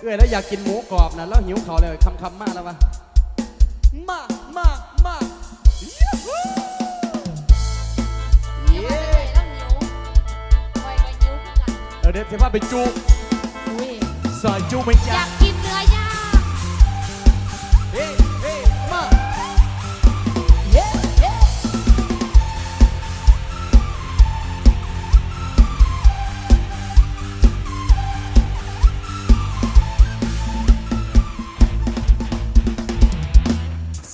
เอ้ยแล้วอยากกินหมูกรอบนะแล้วหิวเขาวเลยคำคำๆมากแล้ววะมามามายูฮูเดี๋ยวเย้มาจะไหนแล้วหิวคอยก็หิวคือกันเออเดี๋ยวเทว่าไปจูอุ้ยซอยจูไหมอจ๊ะยากกิน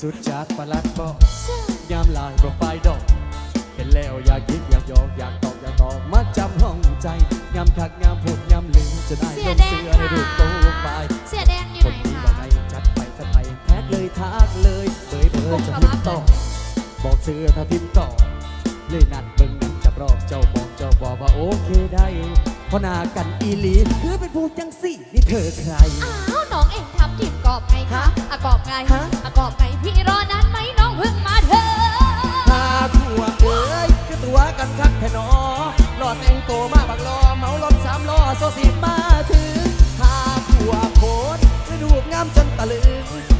สุดจากประหลัดบอกยามลายโปรไฟล์ดอก เห็นแล้วอยากยิ้มอยากหยอกอยากตอบอยากตอบมาจำห้องใจยามคักยามพูดยามลืมจะได้ลงเสือในรูปโตไปเสียแดงอยู่คไหนนที่คะว่าไงจัดไปจัดไปแท็กเลยทักเลยเบยเบยจะพิมพ์ต่อบอกเสือถ้าพิมพ์ต่อเลยนัดเบิ่งนัดจับรอบเจ้าบอกเจ้าบอกว่าโอเคได้เพราะหนากันอีหลีคือเป็นผู้จังสี่นี่เธอใคร อ้าวน้องเองทำทีมกรอบไงคะฮะอะกรอบไงฮะ อะกรอบไงพี่รอนานไหมน้องเพิ่งมาเถอะพาผัวเอ้ยคือตัวกันคักแค่นอหลอดแต่งตัวมาบักลอเมารถสามล้อโซสีมาถึงพาผัวโคตรคือดูงามจนตะลึง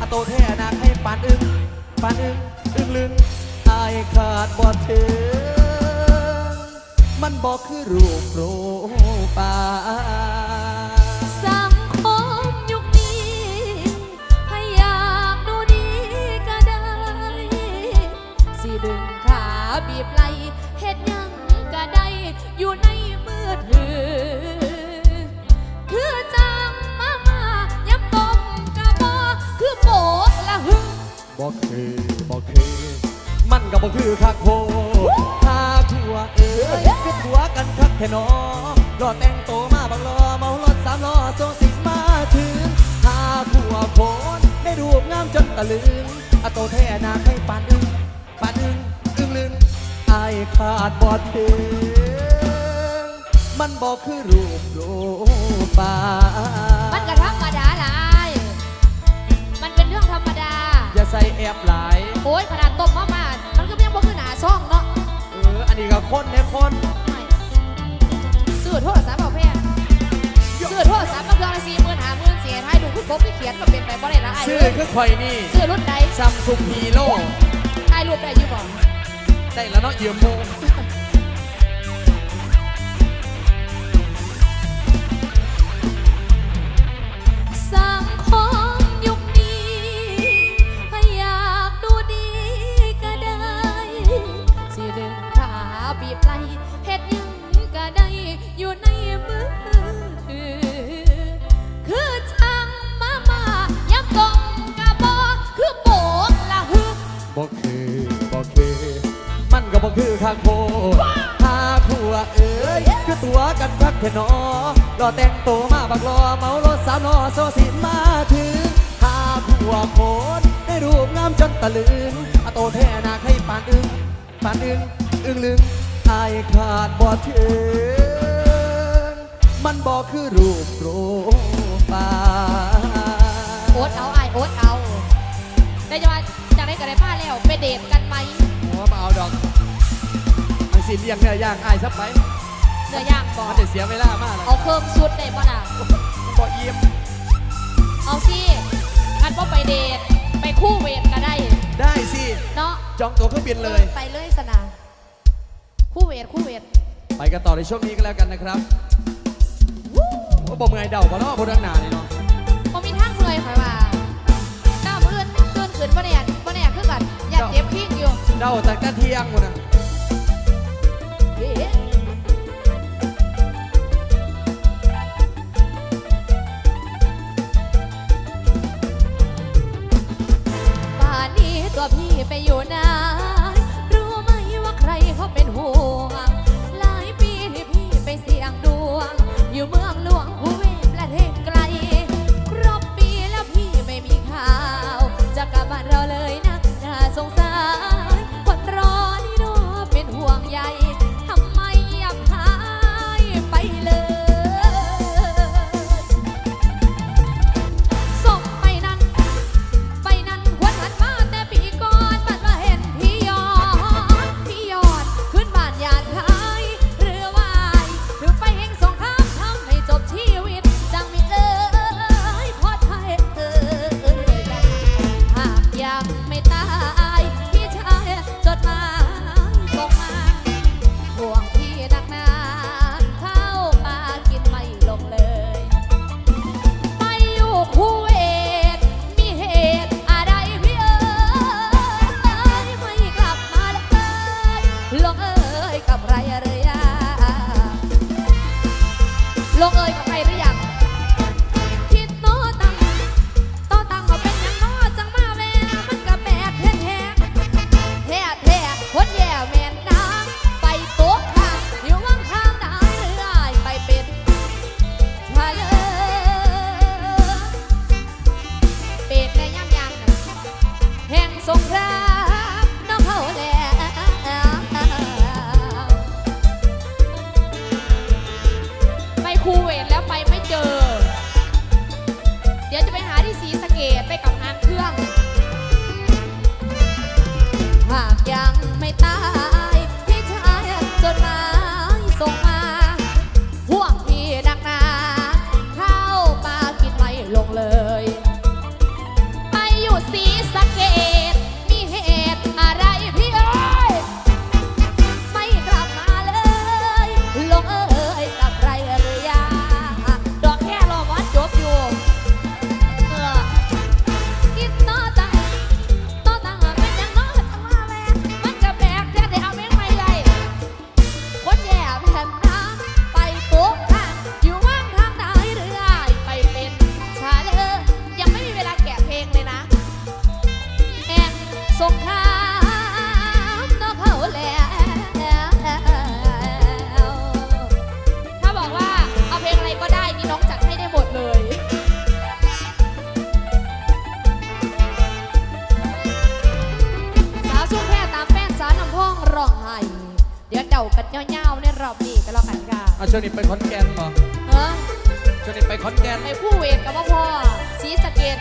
อะโตแท้นาให้ปานอึ้งปานอึ้งอึ้งลึงอายขาดบ่ถึง มันบอกคือรูปโปรปาสังคมยุคนี้ให้อยากดูดีก็ได้ สิดึงขาบีบไหลเฮ็ดยังก็ได้ อยู่ในมือถือ คือจังมามายำต้มกะบอคือโบกละหึงบอกคือบอกคือ มันก็บอกคือคักโพพาผัว เอ้ยคือผัวกันคักแค่นอรอแต่งโตมาบังลอเมารถสามล้อโซสิมาถึงหาผัวโคนได้รูปงามจนตะลึงอะโตแท้นาให้ปานอึ้งปานอึ้งอึ้งลึงอายขาดบอดถึงมันบอกคือรูปโลปา คนเนี่ยคนซื้อโทรศัพท์เอาแพงซื้อโทรศัพท์มาเครื่องละสี่หมื่นห้าหมื่นเสียให้ดูคุณผมที่เขียนก็เป็นไปบ่ได้ละไอ้ชื่อเอ้ยคือข่อยนี่ซื้อรุ่นใดซัมซุงฮีโร่ถ่ายรูปได้อยู่บ่ได้แล้วเนาะเยี่ยมโม กันคักแค่นอรอแต่งตัวมาบักรอเมารถสาวนอโซสิมาถึงหาผัวโคนได้รูปงามจนตะลึงอะโตแท้นาให้ปานอึ้งปานอึ้งอึ้งลึงอายขาดบ่ถึงมันบอกคือรูปโปรไฟล์โอ๊ตเอาไอโอ๊ตเอาได้จะมาจากได้กันได้าแล้วไปเดทกันไหมหัวมาเอาดอกไอ้สิเลี้ยงเนี่ยย่างอายซับไป นื้อย่างบอมันจะเสียเวลามากเลยเอาเครื่องชุดได้บ่ล่ะ บ่เยี่ยมเอาสิงั้นบ่ไปเดทไปคู่เวทก็ได้ ได้สิ เนาะจองตั๋วเครื่องบินเลย ไปเลยสนาคู่เวทคู่เวทไปกันต่อในช่วงนี้ก็แล้วกันนะครับว่าบ่เมื่อยเดาบ่เนาะบ่ดังหนาเลยเนาะบ่มีทางเลยค่ะว่าหน้ามืดเกินขืนบ่แน่บ่แน่คือกันอยากเจ็บพิ้งอยู่เดาตั้งแต่เที่ยงหมดนะเอ๊ะ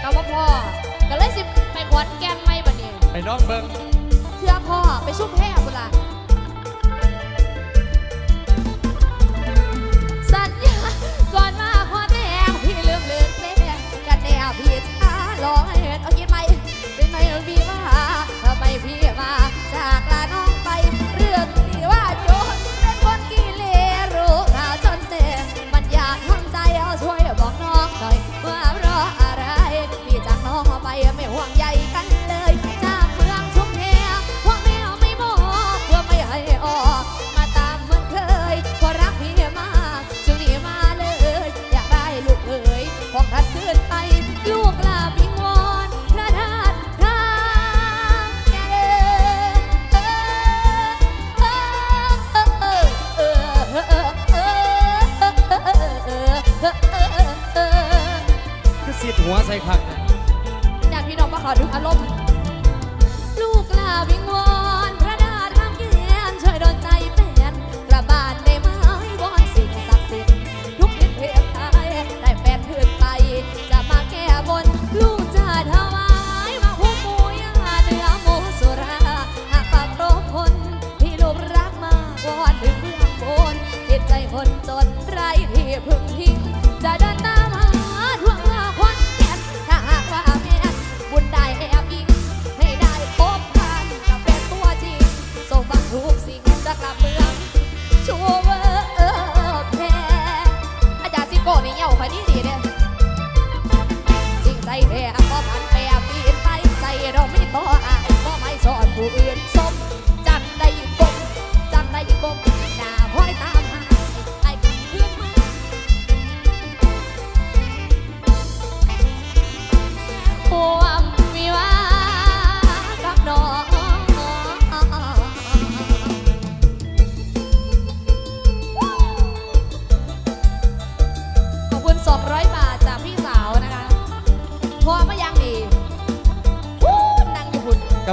ก็ว่าพ่อก็เลยสิไปขวัญแก่นไม่บัดนี้ไปน้องเบิ้งเชื่อพ่อไปชุบแพ้บุละสัญญาก่อนมาพ่อแม่พี่ลืมลืมแม่กันแนพี่ชาลองเห็นเอาคิดไหมเป็นไหมมีมา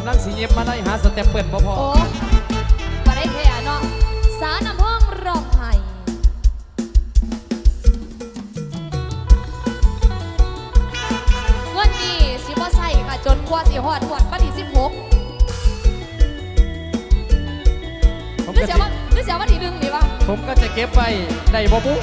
กำลังสีเย็บมาได้หาสเต็ปเปิลบ่พอโอ้บ่ได้แท้เนาะสาวนำห้องรองไห้วันนี้สิบ่ใส่ค่ะจนกว่าสีหอดวันที่สิบหกผมก็ยจะว่าหรือเสีว่าดีดึงหรือว่าผมก็จะเก็บไว้ได้บ่ปุ๊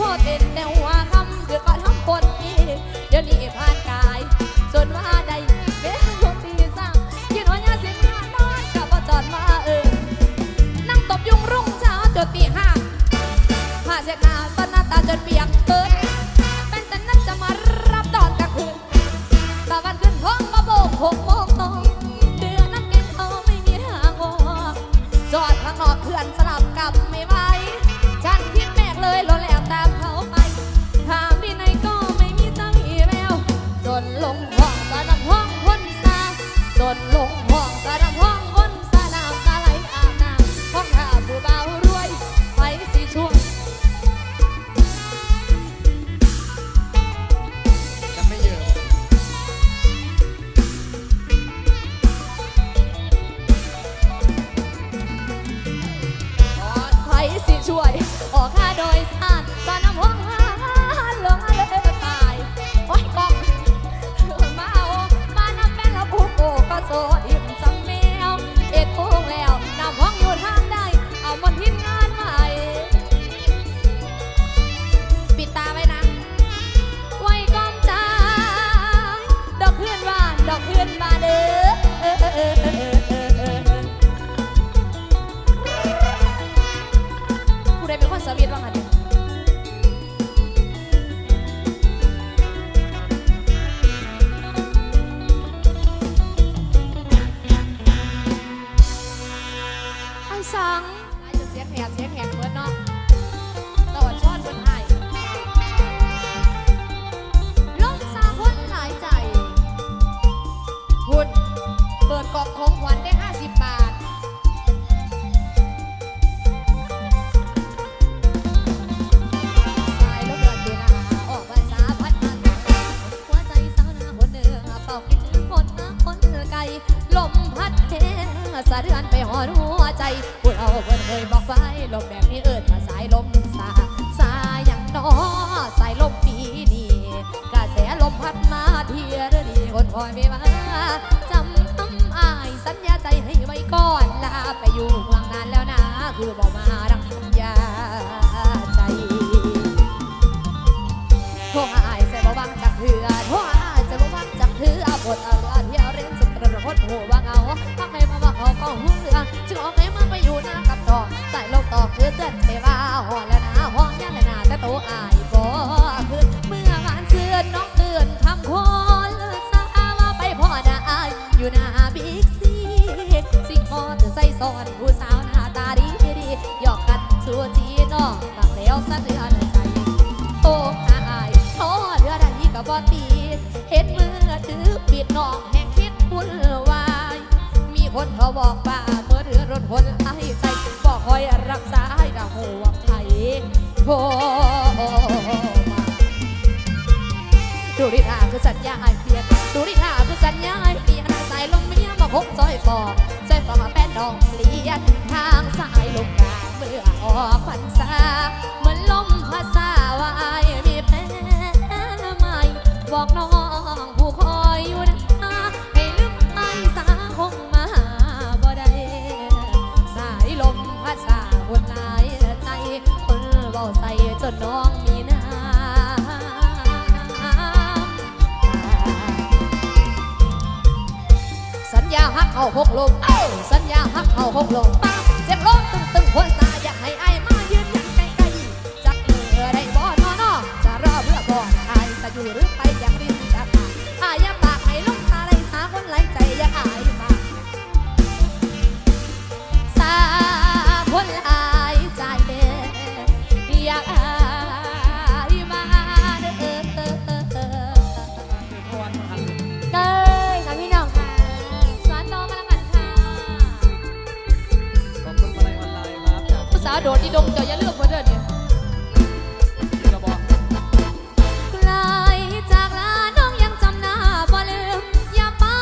พ่อเต้นแนว สัง เสียงแหบเสียงแหบเบิดเนาะตอนช้อนบนไอล่มสาพนหลายใจหุ่นเปิดกล่องของขวัญได้ 50 บาท สายลมเดือดเดือนหาออกภาษาพัดมาหัวใจสาวนาคนเนือเป่าคิดถึงคนมาคนไกลลมพัดเทสะเรือนไปหอดหัวใจ เพิ่นเคยบอกไว้ลมแบบนี้เอิดมาสายลมสาสาอย่างนอสายลมปีนี้กระแสลมพัดมาเทียรดีคนคอยไม่มาจำต้องอายสัญญาใจให้ไว้ก่อนลาไปอยู่ห่างนานแล้วนะ คือบอกมาดัง 隔断。 ท่าคือสัญญาไอเปียนดูดิท่าคือสัญญาไอเปียนสายลมเมียมาคบซอยฟอกซอยฟอกมาแป้นดองเปลี่ยนทางสายลมกาเมื่อออกพรรษาเหมือนลมพัดสาวายมีแพ้ไม่บอกน้อง สัญญาหักเขาหกลงสัญญาหักเขาหกลงปาเจ็บร้องตึงตึงหัวตาอยากให้ไอ้มายืนยันไกลไกลจักเมื่อได้บ่นอนอจะรอเพื่อก่อนใครจะอยู่หรือไปอยากรีบนจะขาดอายาปากให้ลงตาไหลหาคนไหลใจอยากอาาโดดที่ดงจ้อย่าเลือกมาเด้นี่ะไกลจากลาน้องยังจำหน้าบ่ลืมอย่าปา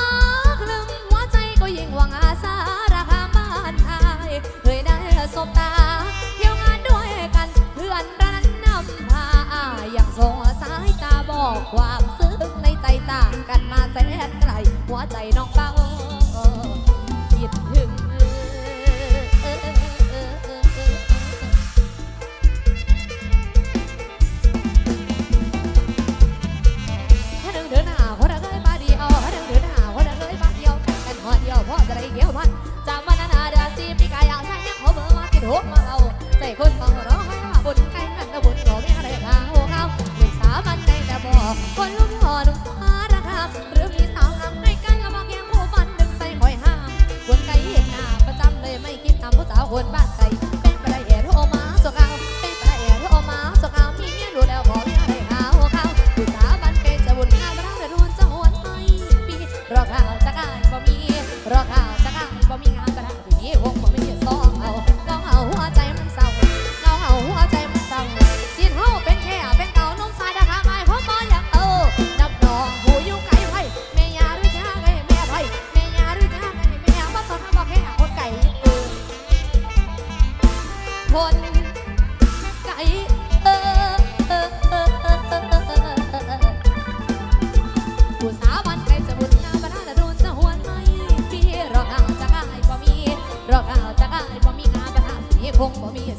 กลืมหัวใจก็ยิ่งหวังอาสาราคาบ้ายเคยได้สบตาเที่ยวงานด้วยกันเพื่อนรันนำพาอายอย่างสายตาบอกความซึ้งในใจต่างกันมาแสนไกลหัวใจน้องบาง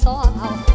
ซ้อมเอา